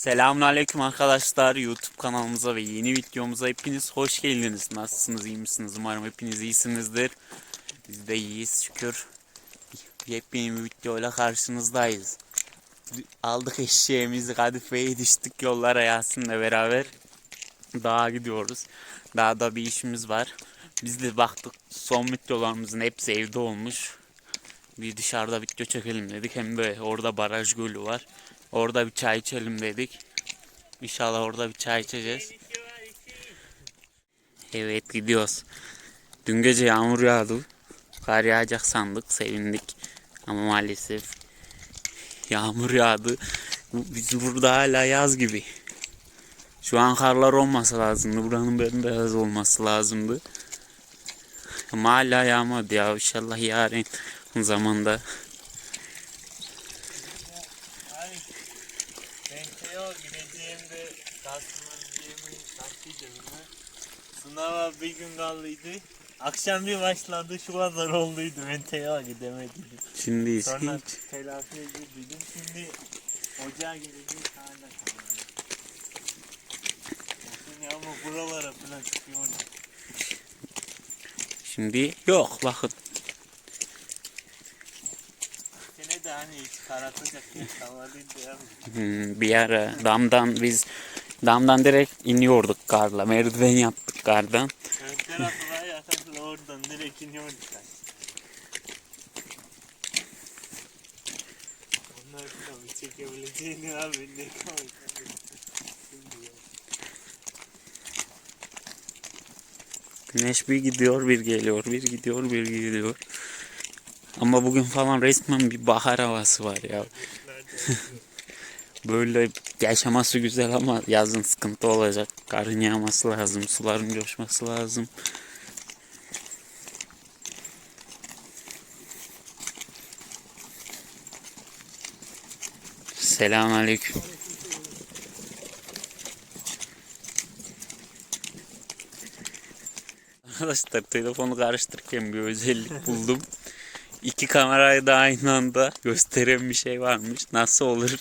Selamünaleyküm arkadaşlar YouTube kanalımıza ve yeni videomuza hepiniz hoş geldiniz. Nasılsınız iyi misiniz? Umarım hepiniz iyisinizdir. Biz de iyiyiz şükür. Yepyeni bir videoyla karşınızdayız. Aldık eşeğimizi Kadife'ye düştük yollara Yasin'le beraber. Dağa gidiyoruz. Dağda bir işimiz var. Biz de baktık son videolarımızın hepsi evde olmuş. Bir dışarıda video çekelim dedik. Hem de orada baraj gölü var. Orada bir çay içelim dedik. İnşallah orada bir çay içeceğiz. Evet gidiyoruz. Dün gece yağmur yağdı. Kar yağacak sandık. Sevindik. Ama maalesef yağmur yağdı. Biz burada hala yaz gibi. Şu an karlar olması lazımdı. Buranın bembeyaz olması lazımdı. Ama hala yağmadı ya. İnşallah yarın zamanda bir gün kaldıydı. Akşam bir başladı şu kadar olduydu. Ben Teo gidemedim. Şimdi Sonra hiç telafi edildim. Şimdi ocağa gideceğiz hala kalmadı. Şimdi ama buralara falan çıkıyor. Şimdi yok bakın. Sene de hani hiç karatacak yer kalmadıydı ya. Hmm, bir ara damdan biz damdan direkt iniyorduk karla. Merdiven yaptık kardan. Oradan direkt iniyorduk. Onlar da bir çekebileceğini abi ne. Güneş bir gidiyor bir geliyor bir gidiyor bir geliyor. Ama bugün falan resmen bir bahar havası var ya. Böyle yaşaması güzel ama yazın sıkıntı olacak. Karın yağması lazım, suların coşması lazım. Selamünaleyküm. Arkadaşlar telefonu karıştırırken bir özellik buldum. İki kamerayı da aynı anda gösteren bir şey varmış. Nasıl olur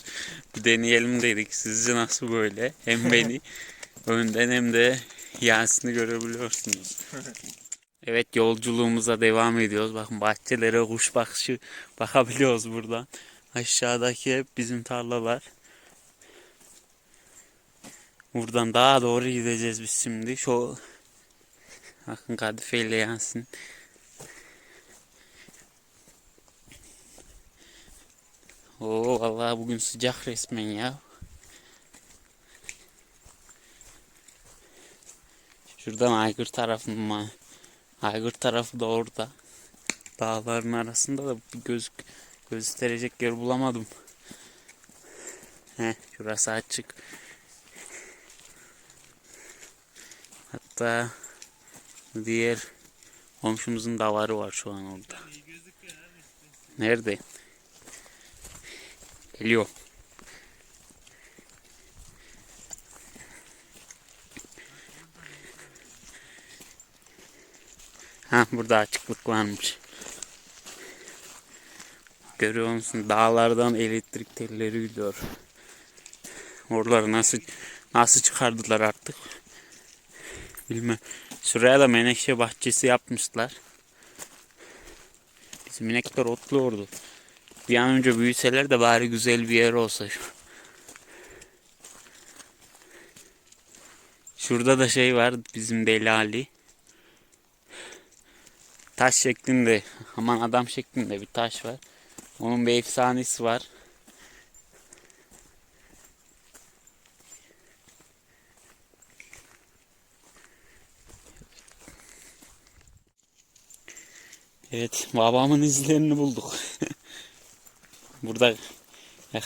bir deneyelim dedik. Sizce nasıl böyle? Hem beni önden hem de Yasin'i görebiliyorsunuz. Evet yolculuğumuza devam ediyoruz. Bakın bahçelere kuş bakışı bakabiliyoruz buradan. Aşağıdaki hep bizim tarlalar. Buradan daha doğru gideceğiz biz şimdi. Şu Bakın Kadife ile Yasin. Oo vallahi bugün sıcak resmen ya. Şuradan Aygır tarafının mı? Aygır tarafı da orada. Dağların arasında da bir göz gösterecek yer bulamadım. He, şurası açık. Hatta Diğer komşumuzun davarı var şu an orada. Nerede? Geliyor. Ha burada açıklık varmış. Görüyor musun? Dağlardan elektrik telleri gidiyor. Oraları nasıl nasıl çıkardılar artık? Bilmem. Şuraya da menekşe bahçesi yapmışlar. Bizim inekler otluyordu. Bir an önce büyüseler de bari güzel bir yer olsa. şu. Şurada da şey var bizim Deli. Taş şeklinde aman adam şeklinde bir taş var. Onun bir efsanesi var. Evet, babamın izlerini bulduk. burada Eh.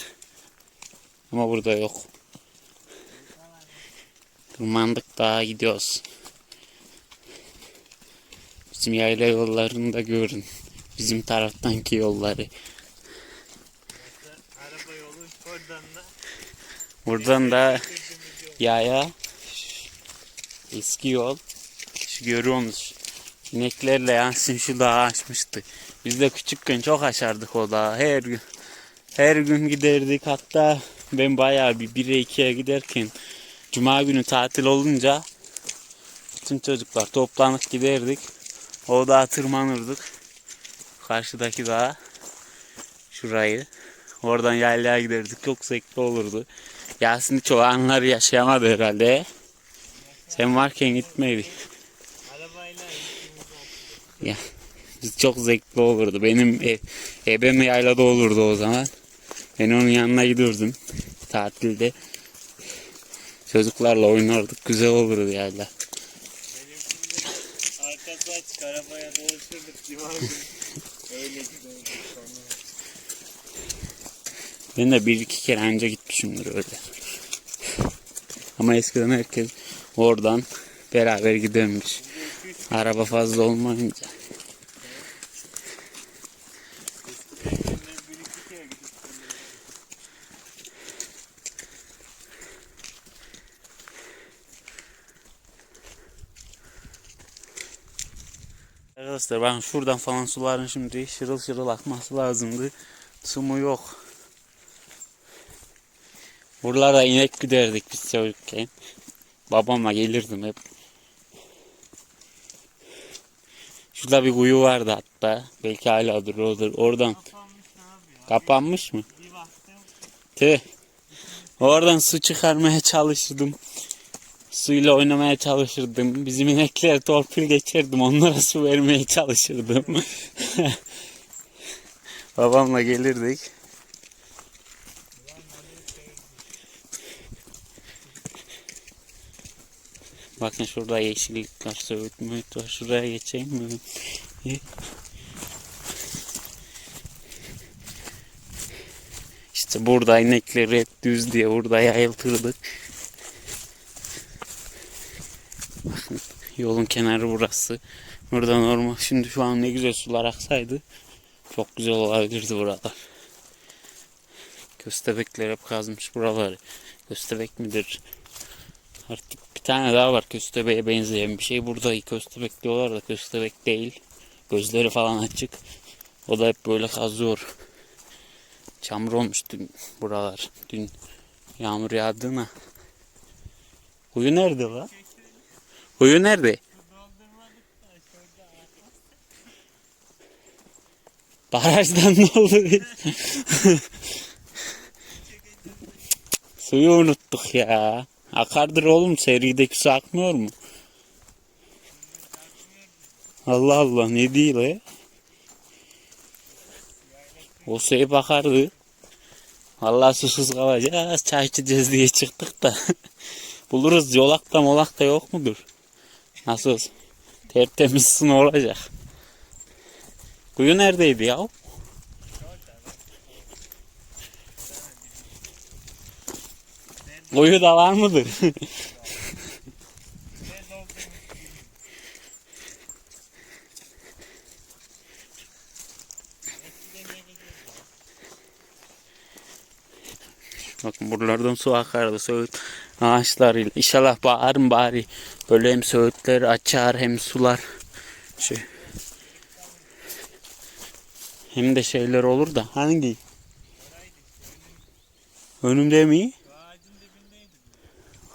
ama burada yok. Tırmandık daha gidiyoruz. Bizim yayla yollarını da görün. Bizim taraftanki yolları. Buradan da yaya eski yol. Şu görüyorsunuz. İneklerle Yasin şu dağı açmıştı. Biz de küçükken çok aşardık o dağı. Her gün her gün giderdik hatta ben bayağı bir 1'e 2'ye giderken Cuma günü tatil olunca bütün çocuklar toplanıp giderdik. O dağa tırmanırdık. Karşıdaki dağa. Şurayı. Oradan yaylaya giderdik. Çok zevkli olurdu. Yasin hiç o anları yaşayamadı herhalde. Sen varken gitmeydik. Ya çok zevkli olurdu. Benim ev, ebem yaylada olurdu o zaman. Ben onun yanına gidiyordum tatilde. Çocuklarla oynardık. Güzel olurdu arkası açık arabaya dolaşırdık cuma sonra. Ben de bir iki kere önce gitmişimdir öyle. Ama eskiden herkes oradan beraber gidermiş. Araba fazla olmayınca. Eskiden bir iki kere gidip geliyoruz. Arkadaşlar ben şuradan falan suların şimdi şırıl şırıl akması lazımdı. Su mu yok. Buralarda inek giderdik biz çocukken. Babamla gelirdim hep. Şurada bir kuyu vardı hatta. Belki hala duruyordur. Oradan Kapanmış kapanmış mı? Bir baktım Tüh. Oradan su çıkarmaya çalışırdım. Suyla oynamaya çalışırdım. Bizim inekler torpil geçirdim. Onlara su vermeye çalışırdım. Babamla gelirdik. Bakın şurada yeşillik var, söğüt müğüt var. Şuraya geçeyim mi? İşte burada inekleri hep düz diye burada yayıltırdık. Bakın yolun kenarı burası. Burada normal. Şimdi şu an ne güzel sular aksaydı çok güzel olabilirdi buralar. Köstebekler hep kazmış buraları. Köstebek midir? Artık bir tane daha var köstebeğe benzeyen bir şey. Burada köstebek diyorlar da köstebek değil. Gözleri falan açık. O da hep böyle kazıyor. Çamur olmuş dün buralar. Dün yağmur yağdığına. Kuyu nerede la? Kuyu nerede? Barajdan ne oldu? Suyu unuttuk ya. Akardır oğlum serideki su akmıyor mu? Allah Allah ne değil o? O suya bakardı. Vallahi susuz kalacağız. Çay içeceğiz diye çıktık da. Buluruz yolakta molakta yok mudur? Nasıl? Tertemiz su ne olacak? Kuyu neredeydi ya? Kuyu da var mıdır? Bakın buralardan su akardı söğüt ağaçlarıyla. İnşallah bağırın bari. Böyle hem söğütler açar hem sular. Şey. Hem de şeyler olur da hangi? Önümde mi?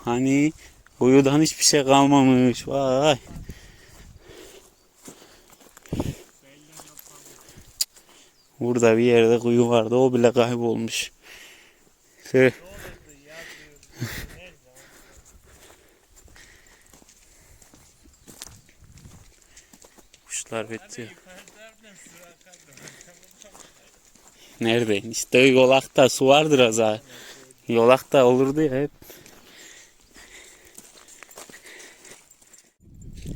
Hani kuyudan hiçbir şey kalmamış. Vay. Burada bir yerde kuyu vardı. O bile kaybolmuş. Şey, Ne olurdu yazıyordu. Nerede? Kuşlar Hadi bitiyor. yukarıdan su akardı. Nerede? İşte yolakta su vardır az. Yolakta olurdu ya hep.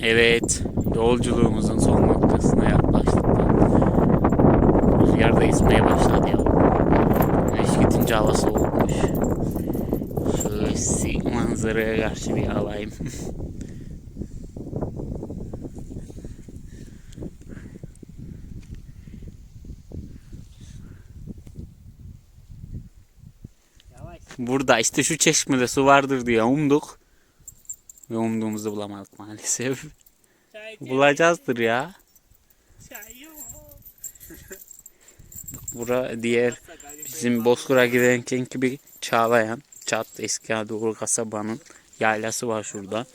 Evet, yolculuğumuzun son noktasına yaklaştık. Rüzgar da esmeye başladı ya. Güneş gidince hava soğukmuş. Şöyle manzaraya karşı bir alayım. Burada işte şu çeşmede su vardır diye umduk. Ve umduğumuzu bulamadık maalesef. Bulacağızdır ya. Bura diğer bizim Bozkır'a giderken gibi Çağlayan, Çat eski adı Uğur Kasaba'nın yaylası var şurada.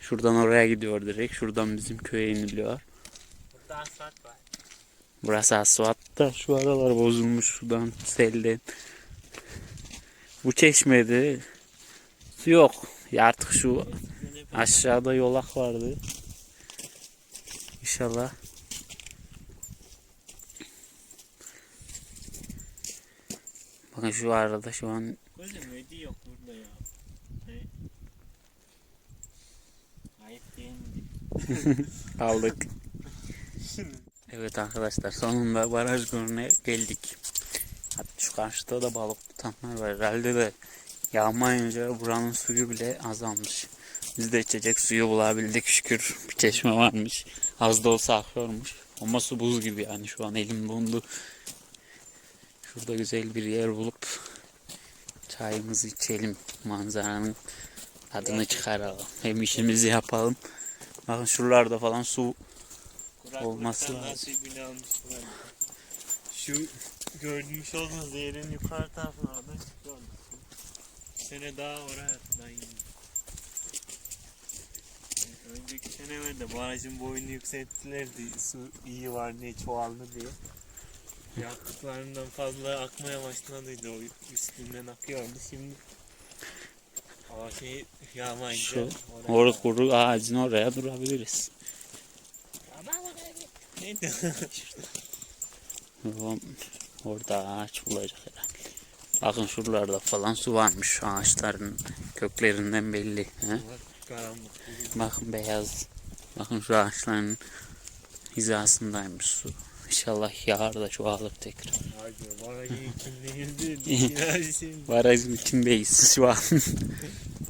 Şuradan oraya gidiyor direkt. Şuradan bizim köye iniliyor. Burada asfalt var. Burası asfaltta. Şu aralar bozulmuş sudan, selden. Bu çeşmede su yok. Ya artık şu aşağıda yolak vardı. İnşallah. Bakın şu arada şu an Gözüm ödü yok burada ya. Ne? Ayıp değil mi? aldık. Evet arkadaşlar sonunda baraj gölüne geldik. Şu karşıda da balık tutanlar var. Herhalde de yağmayınca buranın suyu bile azalmış. Biz de içecek suyu bulabildik şükür. Bir çeşme varmış. Az da olsa akıyormuş. Ama su buz gibi yani şu an elim dondu. Şurada güzel bir yer bulup çayımızı içelim. Manzaranın tadını çıkaralım. Hem işimizi yapalım. Bakın şuralarda falan su Olması lazım. Şu görmüş olduğunuz yerin yukarı tarafına çıkıyor. Bu sene daha oraya falan indi. Önceki sene de barajın boyunu yükselttilerdi. Su iyi var diye çoğaldı diye. Yaptıklarından fazla akmaya başladıydı o üstünden akıyordu şimdi. Ama şey yağmayınca Şu oraya- kuru ağacın oraya durabiliriz. Neydi? Oğlum, Orada ağaç bulacak herhalde. Bakın şuralarda falan su varmış şu ağaçların köklerinden belli. He? Bakın beyaz. Bakın şu ağaçların hizasındaymış su. İnşallah yağar da çoğalır tekrar. Hadi barajın içindeyiz. Barajın içindeyiz şu an.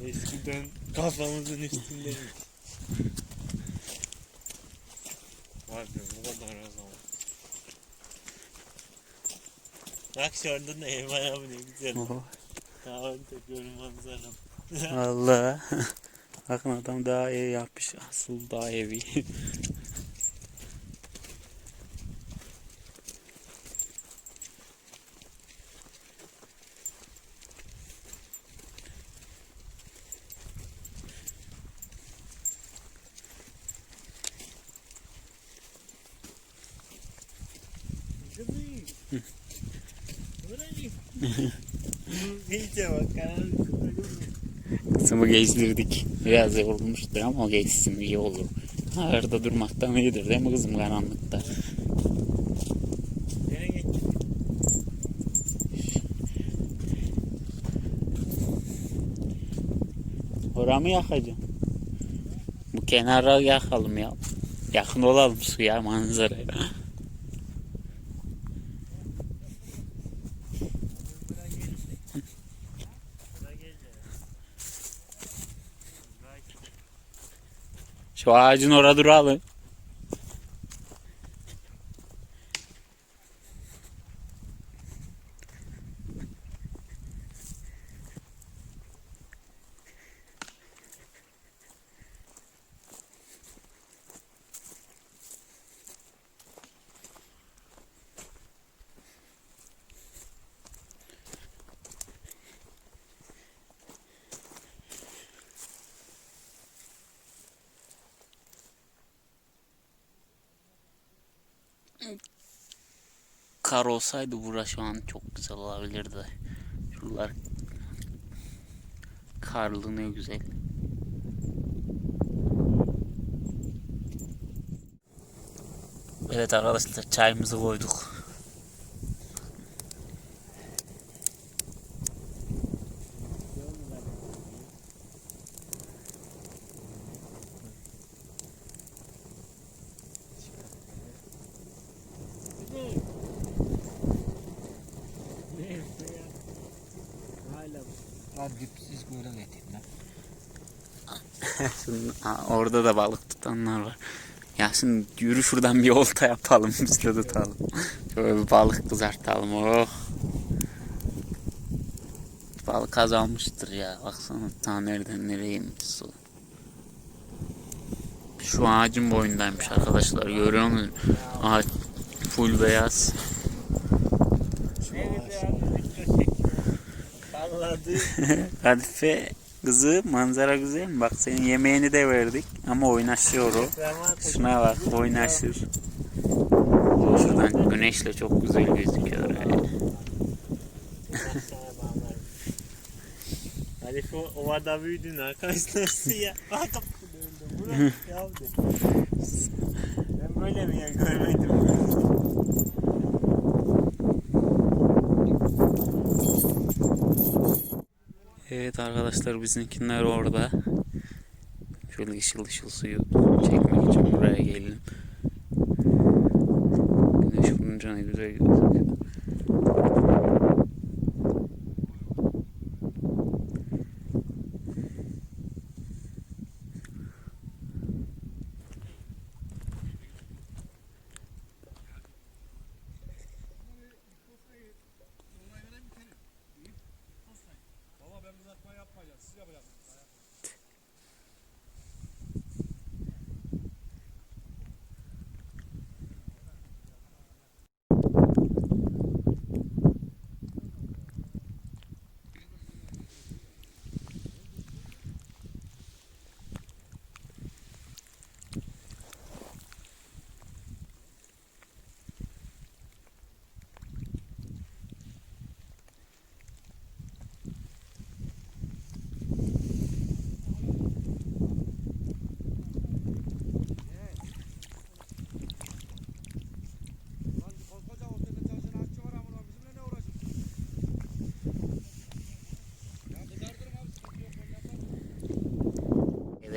Eskiden kafamızın üstündeyiz. Var be bu kadar o zaman. Bak şu anda da ev ayağı ne güzel. Kahvede göl manzaram. Allah. Bakın adam daha ev yapmış. Asıl daha evi. gezdirdik. Biraz yorulmuştur ama o geçsin iyi olur. Ağırda durmaktan iyidir değil mi kızım karanlıkta? Oramı yakacağım. Bu kenara yakalım ya. Yakın olalım suya manzaraya. Şu ağacın orada duralım. Kar olsaydı bura şu an çok güzel olabilirdi. Şuralar karlı ne güzel. Evet arkadaşlar çayımızı koyduk. Abi dipsiz göle aa, orada da balık tutanlar var. Ya şimdi yürü şuradan bir olta yapalım biz de tutalım. Şöyle bir balık kızartalım. Oh. Balık azalmıştır ya. Baksana ta nereden nereye inmiş su. Şu ağacın boyundaymış arkadaşlar. Görüyor musunuz? Ağaç full beyaz. Ne güzel video çekiyor. Salladı. Kadife kızı manzara güzel mi? Bak senin yemeğini de verdik ama oynaşıyor o. Şuna bak oynaşır. Şuradan güneşle çok güzel gözüküyor. öyle. Halife ovada büyüdün arkadaşlar suya. Bak Burak yavru. Ben böyle bir yer görmedim. Evet arkadaşlar bizimkiler orada. Şöyle ışıl ışıl suyu çekmek için buraya geldim. Güneş vurunca ne güzel gözüküyor.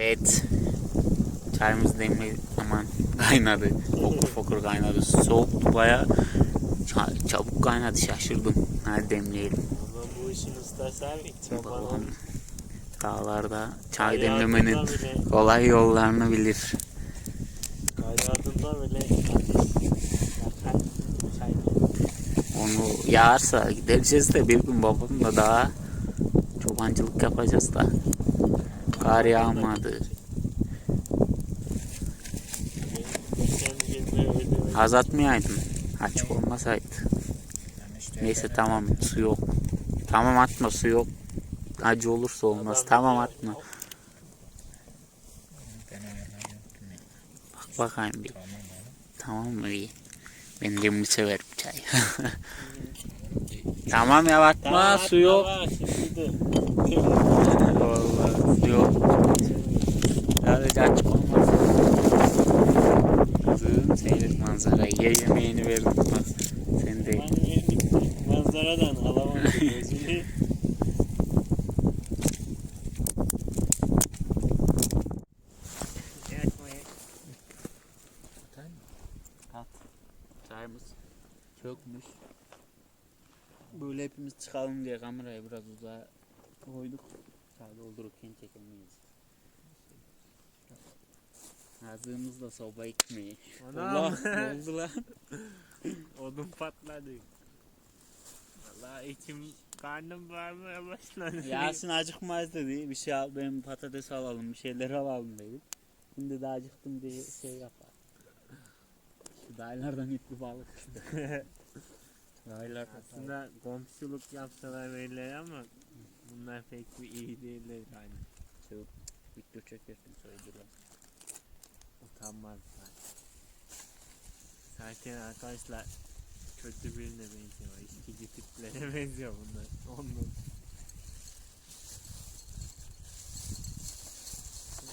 Evet. Çayımız demli aman kaynadı. Fokur fokur kaynadı. Soğuktu baya. Ça- çabuk kaynadı şaşırdım. Hadi demleyelim. Ama bu işin ustası abi. Babam dağlarda çay demlemenin kolay yollarını bilir. Ateş yakar çay. Onu yağarsa gideceğiz de bir gün babamla daha çobancılık yapacağız da. Kar yağmadı. Geçen gün öyle öyle. Az atmayaydın. Açık olmasaydı. Neyse tamam su yok. Tamam atma su yok. Acı olursa olmaz. Tamam atma. Bak bakayım bir. Tamam mı iyi. Ben demli severim çay. tamam ya atma su yok. Vallahi su yok. Sadece açık olmaz. Kızım seyret manzarayı. Ye yemeğini verdim bak. Sen de manzaradan alamadım gözünü. Çayımız çökmüş. Böyle hepimiz çıkalım diye kamerayı biraz uzağa koyduk. Çay doldururken çekemeyiz. Ağzımızda soba ekmeği. Anam. Allah ne oldu lan? Odun patladı. Vallahi içim karnım bağırmaya başladı. Yasin acıkmaz dedi. Bir şey al, ben patates alalım, bir şeyler alalım dedi. Şimdi de acıktım diye şey yapar. Şu dayılardan ipli balık işte. Dayılar Aslında komşuluk yapsalar böyle ama bunlar pek bir iyi değiller yani. çok video çekersin söylediler. Utanmazlar. Zaten arkadaşlar kötü birine benziyor. İçkici tiplere benziyor bunlar. Ondan.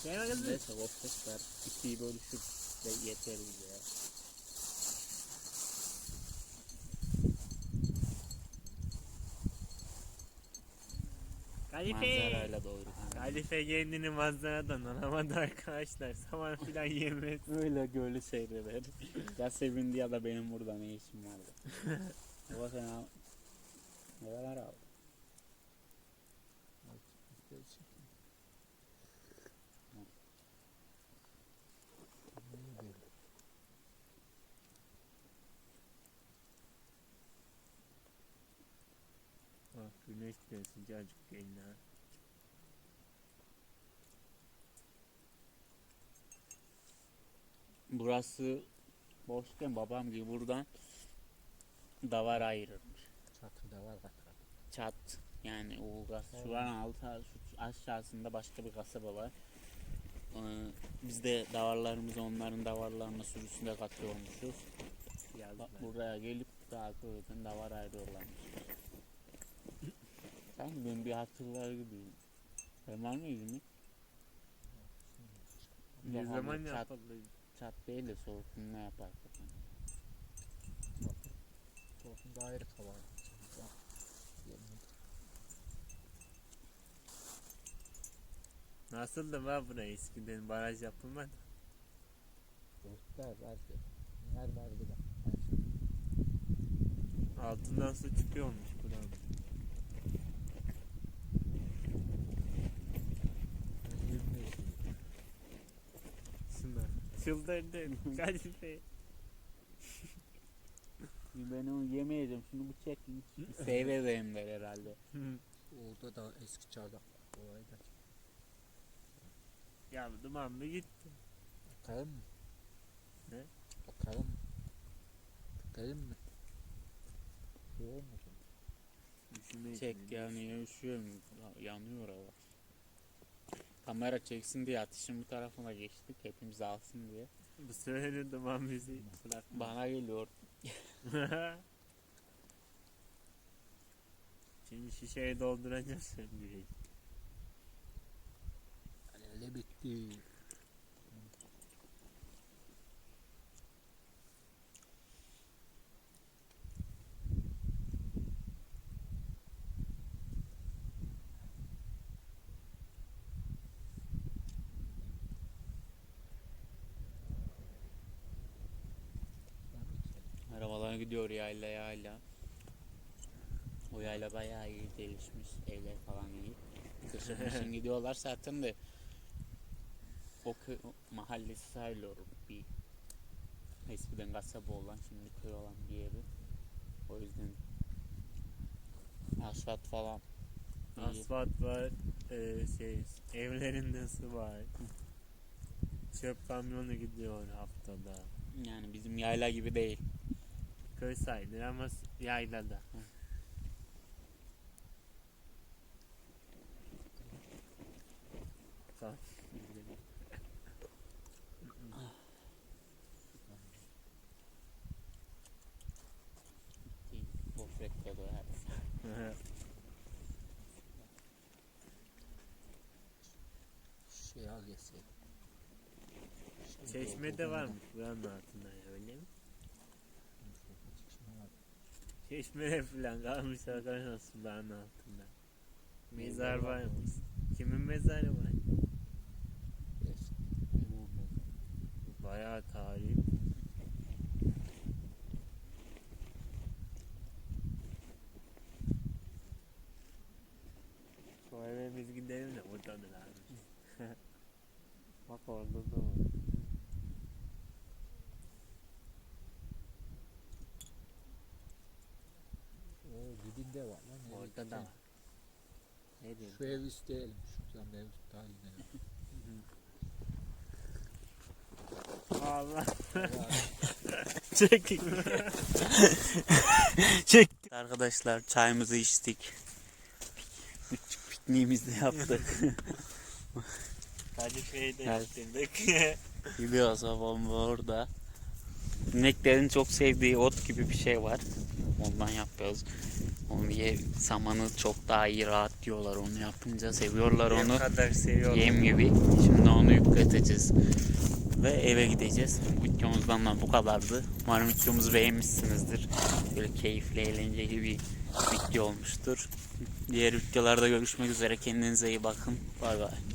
Gel kızım. Neyse hostesler ikiyi bölüşür de yeter ya. Kalife. Manzarayla doyurur. Kalife kendini manzaradan alamadı arkadaşlar. Saman filan yemez. Öyle gölü seyreder. ya sevindi ya da benim burada ne işim vardı. Baba sen al. Neler al? Bak güneş de sıcacık gelin ha. Burası boşken babam gibi buradan davar ayırırmış. Çatıda var katrak. Çat yani o gaz şu an altı aşağısında başka bir kasaba var. Ee, biz de davarlarımızı onların davarlarına sürüsünde katıyormuşuz. Bak buraya gelip daha köyden davar ayrıyorlarmış. Sanki ben bir hatırlar gibiyim. Var mıydı mı? Ne zaman çat, yapıldı? çat değil de soğuk ne yapardık? Toplumda ayrı kava. Nasıldı var buraya eskiden baraj yapılmadı. Dostlar vardı. Neler vardı da. Altından su çıkıyormuş buranın. Şuna. Çıldırdın. Galife. Ben onu yemeyeceğim. Şunu bu çekin. Seyredeyimler herhalde. Orada da eski çardak da ya duman mı gitti? bakalım mı? Ne? Bakalım mı? Bakalım mı? Musun? Düşünmeyin. Çek yani üşüyorum. Yanıyor hava. Kamera çeksin diye ateşin bu tarafına geçtik. Hepimiz alsın diye. Bu sefer duman bizi bırak. Bana geliyor. Şimdi şişeyi dolduracağız söndüreceğiz. Yani öyle bitti. Gidiyor yayla yayla. O yayla bayağı iyi gelişmiş. Evler falan iyi. Kışın gidiyorlar zaten de o köy o mahallesi sayılıyor bir eskiden kasaba olan şimdi köy olan bir yeri. O yüzden asfalt falan iyi. Asfalt var, e, şey evlerinde su var. Çöp kamyonu gidiyor haftada. Yani bizim yayla gibi değil. Köy sayılır ama yaylada. Gofret de doyarız. Şey al. Çeşme de varmış buranın altında ya, öyle mi? Çeşme falan kalmış arkadaşlar suların altında. Mezar varmış. Kimin mezarı var? Bayağı tarih. Şu eve biz gidelim de oradadır abi. Bak orada da var. O dibinde var lan. nereye Orada da var. Ne diyeyim? Şu ev isteyelim. Şuradan mevcut daha gidelim. Allah. Vallahi Çek. Çek. Arkadaşlar çayımızı içtik. Küçük pikniğimizi de yaptık. Kalifeyi de Evet. bitirdik. Gidiyoruz babam orada. İneklerin çok sevdiği ot gibi bir şey var. Ondan yapıyoruz. Onu ye, samanı çok daha iyi rahat diyorlar onu yapınca. Seviyorlar ne onu. kadar seviyorum. Yem gibi. Şimdi onu yükleteceğiz. Ve eve gideceğiz. Bu videomuzdan da bu kadardı. Umarım videomuzu beğenmişsinizdir. Böyle keyifli, eğlenceli bir video olmuştur. Diğer videolarda görüşmek üzere. Kendinize iyi bakın. Bay bay.